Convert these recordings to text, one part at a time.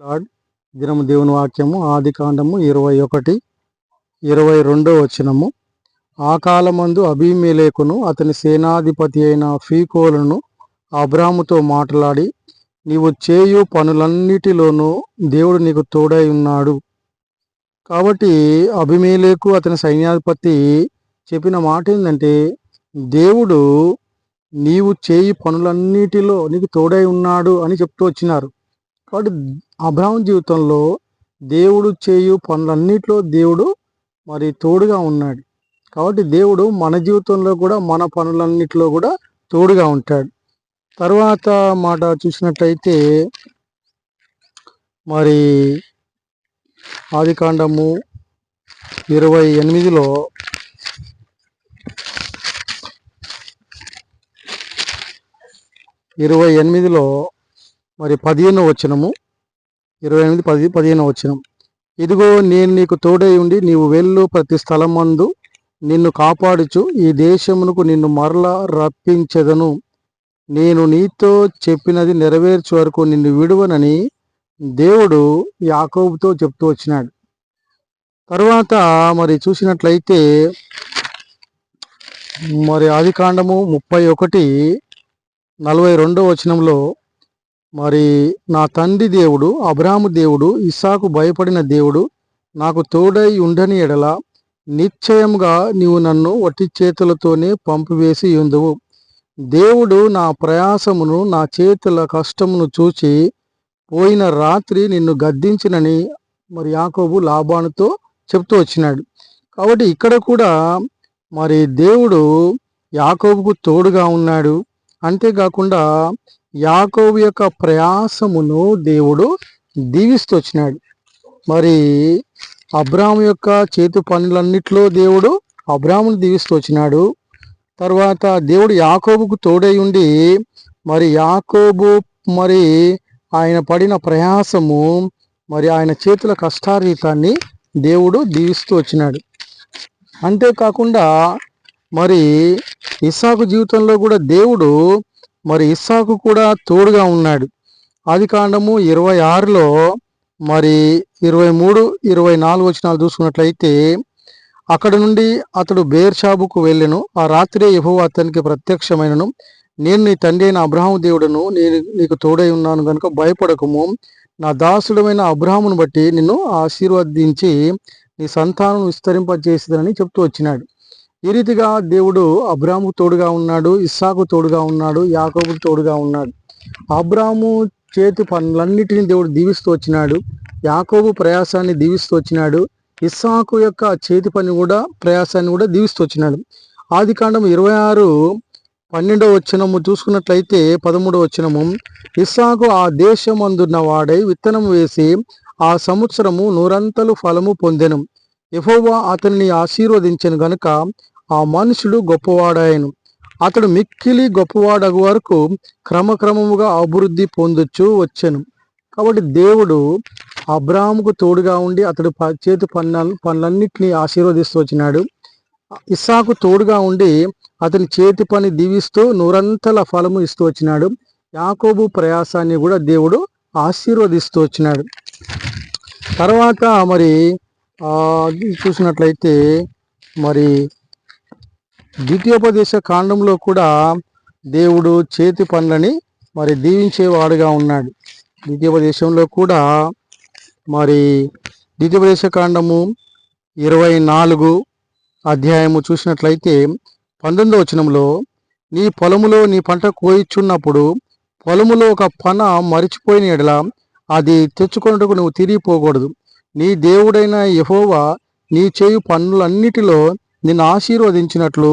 Lord దినము దేవుని వాక్యము ఆది కాండము ఇరవై ఒకటి ఇరవై రెండో వచనము. ఆ కాలమందు అభిమేలేకును అతని సేనాధిపతి అయిన ఫీకోలను అబ్రాముతో మాట్లాడి నీవు చేయు పనులన్నిటిలోనూ దేవుడు నీకు తోడై ఉన్నాడు. కాబట్టి అభిమేలేకు అతని సైన్యాధిపతి చెప్పిన మాట ఏంటంటే దేవుడు నీవు చేయి పనులన్నిటిలో నీకు తోడై ఉన్నాడు అని చెప్తూ వచ్చినారు. కాబట్టి అబ్రాహం జీవితంలో దేవుడు చేయు పనులన్నిటిలో దేవుడు మరి తోడుగా ఉన్నాడు. కాబట్టి దేవుడు మన జీవితంలో కూడా మన పనులన్నిటిలో కూడా తోడుగా ఉంటాడు. తర్వాత మాట చూసినట్టయితే మరి ఆదికాండము ఇరవై ఎనిమిదిలో ఇరవై ఎనిమిదిలో మరి పదిహేనో వచనము. ఇరవై ఎనిమిది పది పదిహేనో వచనం. ఇదిగో నేను నీకు తోడై ఉండి నీవు వెళ్ళు ప్రతి స్థలమందు. నిన్ను కాపాడుచు ఈ దేశమునకు నిన్ను మరలా రప్పించదను. నేను నీతో చెప్పినది నెరవేర్చు వరకు నిన్ను విడువనని దేవుడు యాకోబుతో చెప్తూ వచ్చినాడు. తర్వాత మరి చూసినట్లయితే మరి ఆది కాండము ముప్పై ఒకటి నలభై రెండో వచనంలో మరి నా తండ్రి దేవుడు అబ్రాహము దేవుడు ఇసాకు భయపడిన దేవుడు నాకు తోడై ఉండని ఎడల నిశ్చయంగా నీవు నన్ను వట్టి చేతులతోనే పంపివేసి ఉందువు. దేవుడు నా ప్రయాసమును నా చేతుల కష్టమును చూచి పోయిన రాత్రి నిన్ను గద్దించినని మరి యాకోబు లాభానుతో చెప్తూ వచ్చినాడు. కాబట్టి ఇక్కడ కూడా మరి దేవుడు యాకోబుకు తోడుగా ఉన్నాడు. అంతేకాకుండా యాకోబు యొక్క ప్రయాసమును దేవుడు దీవిస్తూ వచ్చినాడు మరి అబ్రాహం యొక్క చేతు పనులన్నిట్లో దేవుడు అబ్రాహ్మును దీవిస్తూ వచ్చినాడు తర్వాత దేవుడు యాకోబుకు తోడై ఉండి మరి యాకోబు మరి ఆయన పడిన ప్రయాసము మరి ఆయన చేతుల కష్టారీతాన్ని దేవుడు దీవిస్తూ వచ్చినాడు అంతేకాకుండా మరి ఇసాకు జీవితంలో కూడా దేవుడు మరి ఇస్సాకు కూడా తోడుగా ఉన్నాడు. ఆది కాండము ఇరవై ఆరులో మరి ఇరవై మూడు ఇరవై నాలుగు వచనాలు చూసుకున్నట్లయితే అక్కడ నుండి అతడు బేర్షాబుకు వెళ్ళెను. ఆ రాత్రే యహో అతనికి ప్రత్యక్షమైనను. నేను నీ తండ్రి అయిన అబ్రహాం దేవుడును నేను నీకు తోడై ఉన్నాను కనుక భయపడకము. నా దాసుడమైన అబ్రహామును బట్టి నిన్ను ఆశీర్వదించి నీ సంతానం విస్తరింపజేసేదని చెప్తూ వచ్చినాడు. ఈ రీతిగా దేవుడు అబ్రాహ్ము తోడుగా ఉన్నాడు ఇస్సాకు తోడుగా ఉన్నాడు యాకోబు తోడుగా ఉన్నాడు. అబ్రాహ్ము చేతి పనులన్నిటిని దేవుడు దీవిస్తూ వచ్చినాడు. యాకోబు ప్రయాసాన్ని దీవిస్తూ వచ్చినాడు. ఇస్సాకు యొక్క చేతి పని కూడా ప్రయాసాన్ని కూడా దీవిస్తూ వచ్చినాడు. ఆది కాండం ఇరవై ఆరు పన్నెండవ వచ్చినము చూసుకున్నట్లయితే పదమూడవ వచ్చినము ఇస్సాకు ఆ దేశమందున్న వాడై విత్తనం వేసి ఆ సంవత్సరము నూరంతలు ఫలము పొందెను. ఎఫోవా అతనిని ఆశీర్వదించను గనుక ఆ మనుషుడు గొప్పవాడాయను అతడు మిక్కిలి గొప్పవాడగు వరకు క్రమక్రమముగా అభివృద్ధి పొందొచ్చు వచ్చాను. కాబట్టి దేవుడు అబ్రాహముకు తోడుగా ఉండి అతడు చేతి పనుల పనులన్నింటినీ ఆశీర్వదిస్తూ వచ్చినాడు. ఇస్సాకు తోడుగా ఉండి అతని చేతి పని దీవిస్తూ నూరంతల ఫలము ఇస్తూ వచ్చినాడు. యాకోబు ప్రయాసాన్ని కూడా దేవుడు ఆశీర్వదిస్తూ వచ్చినాడు. తర్వాత మరి చూసినట్లయితే మరి ద్వితీయోపదేశ కాండంలో కూడా దేవుడు చేతి పనులని మరి దీవించేవాడుగా ఉన్నాడు. ద్వితీయోపదేశంలో కూడా మరి ద్వితీయోపదేశ కాండము ఇరవై నాలుగు అధ్యాయము చూసినట్లయితే పంతొమ్మిదో వచనంలో నీ పొలములో నీ పంట కోయిచున్నప్పుడు పొలములో ఒక పన మరిచిపోయిన ఎడల అది తెచ్చుకున్నట్టుకు నువ్వు తిరిగిపోకూడదు. నీ దేవుడైన యహోవా నీ చేయు పనులన్నిటిలో నిన్ను ఆశీర్వదించినట్లు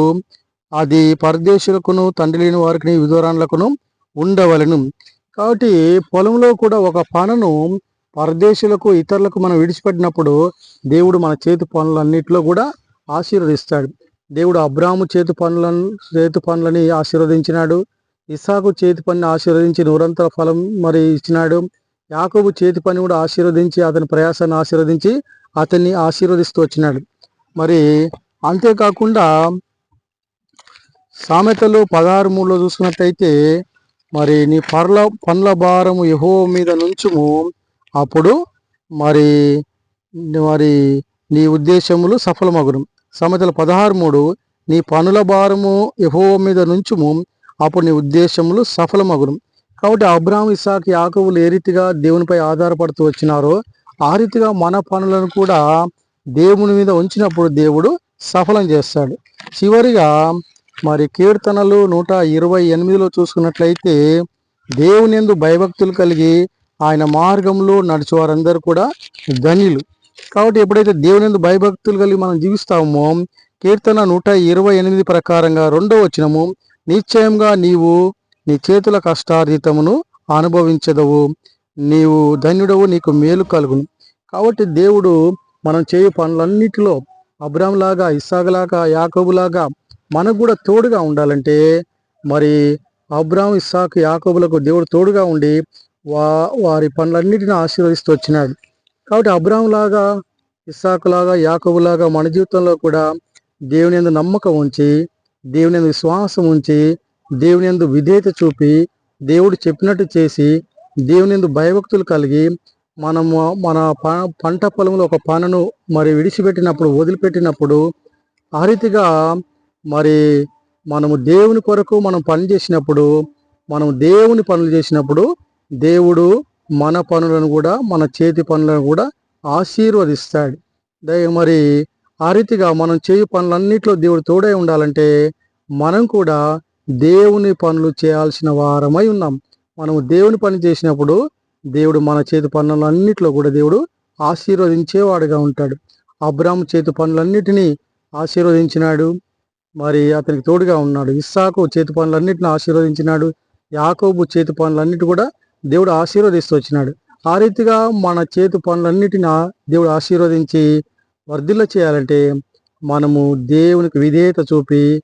అది పరదేశులకును తండ్రి లేని వారికి విధురాన్లకును ఉండవలను. కాబట్టి పొలంలో కూడా ఒక పనను పరదేశులకు ఇతరులకు మనం విడిచిపెట్టినప్పుడు దేవుడు మన చేతి పనులన్నిటిలో కూడా ఆశీర్వదిస్తాడు. దేవుడు అబ్రాహము చేతి పనులను చేతి పనులని ఆశీర్వదించినాడు. ఇసాకు చేతి పనిని ఆశీర్వదించి నిరంతర ఫలం మరి ఇచ్చినాడు. యాకోబు చేతి పని కూడా ఆశీర్వదించి అతని ప్రయాసాన్ని ఆశీర్వదించి అతన్ని ఆశీర్వదిస్తూ వచ్చినాడు. మరి అంతేకాకుండా సామెతలు పదహారు మూడులో చూసుకున్నట్టయితే మరి నీ పర్ల పండ్ల భారము యహో మీద నుంచుము. అప్పుడు మరి మరి నీ ఉద్దేశములు సఫలమగును. సామెతలు పదహారు మూడు నీ పనుల భారము యహో మీద నుంచుము. అప్పుడు నీ ఉద్దేశములు సఫలమగును. కాబట్టి అబ్రాహం ఇసాక్ యాకవులు ఏ రీతిగా దేవునిపై ఆధారపడుతూ వచ్చినారో ఆ రీతిగా మన పనులను కూడా దేవుని మీద ఉంచినప్పుడు దేవుడు సఫలం చేస్తాడు. చివరిగా మరి కీర్తనలు నూట ఇరవై ఎనిమిదిలో చూసుకున్నట్లయితే దేవునిందు భయభక్తులు కలిగి ఆయన మార్గంలో నడిచేవారందరూ కూడా ధనిలు కాబట్టి ఎప్పుడైతే దేవునిందు భయభక్తులు కలిగి మనం జీవిస్తామో కీర్తన నూట ఇరవై ఎనిమిది ప్రకారంగా రెండో వచ్చినము నిశ్చయంగా నీవు నీ చేతుల కష్టార్జితమును అనుభవించదవు. నీవు ధన్యుడవు నీకు మేలు కలుగును. కాబట్టి దేవుడు మనం చేయు పనులన్నిటిలో అబ్రామ్లాగా ఇస్సాగులాగా యాకోబులాగా మనకు కూడా తోడుగా ఉండాలంటే మరి అబ్రామ్ ఇస్సాక్ యాకోబులకు దేవుడు తోడుగా ఉండి వా వారి పనులన్నిటిని ఆశీర్వదిస్తూ వచ్చినాడు. కాబట్టి అబ్రామ్ లాగా ఇస్సాకులాగా యాకోబులాగా మన జీవితంలో కూడా దేవుని ఎందు నమ్మకం ఉంచి దేవుని ఎందు విశ్వాసం ఉంచి దేవుని ఎందు విధేయత చూపి దేవుడు చెప్పినట్టు చేసి దేవుని ఎందు భయభక్తులు కలిగి మనము మన ప- పంట పొలంలో ఒక పనును మరి విడిచిపెట్టినప్పుడు వదిలిపెట్టినప్పుడు ఆ రీతిగా మరి మనము దేవుని కొరకు మనం పని చేసినప్పుడు మనం దేవుని పనులు చేసినప్పుడు దేవుడు మన పనులను కూడా మన చేతి పనులను కూడా ఆశీర్వదిస్తాడు. దయ మరి ఆ రీతిగా మనం చేయు పనులన్నిట్లో దేవుడు తోడై ఉండాలంటే మనం కూడా దేవుని పనులు చేయాల్సిన వారమై ఉన్నాం. మనము దేవుని పని చేసినప్పుడు దేవుడు మన చేతి పనులన్నిటిలో కూడా దేవుడు ఆశీర్వదించేవాడుగా ఉంటాడు. అబ్రామ్ చేతి పనులన్నిటినీ ఆశీర్వదించినాడు. మరి అతనికి తోడుగా ఉన్నాడు. ఇస్సాకు చేతి పనులన్నిటిని ఆశీర్వదించినాడు. యాకోబు చేతి పనులన్నిటి కూడా దేవుడు ఆశీర్వదిస్తూ వచ్చినాడు. ఆ రీతిగా మన చేతి పనులన్నిటిని దేవుడు ఆశీర్వదించి వర్ధిల్ల చేయాలంటే మనము దేవునికి విధేయత చూపి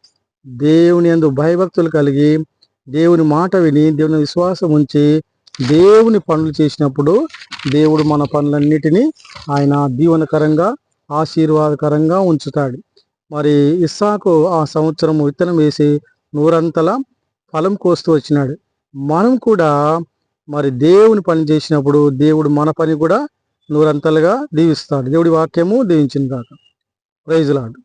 దేవుని అందు భయభక్తులు కలిగి దేవుని మాట విని దేవుని విశ్వాసం ఉంచి దేవుని పనులు చేసినప్పుడు దేవుడు మన పనులన్నిటినీ ఆయన దీవనకరంగా ఆశీర్వాదకరంగా ఉంచుతాడు. మరి ఇస్సాకు ఆ సంవత్సరం విత్తనం వేసి నూరంతల ఫలం కోస్తూ వచ్చినాడు. మనం కూడా మరి దేవుని పని చేసినప్పుడు దేవుడు మన పని కూడా నూరంతలుగా దీవిస్తాడు. దేవుడి వాక్యము దీవించిన కాక. ప్రైజ్ లాడు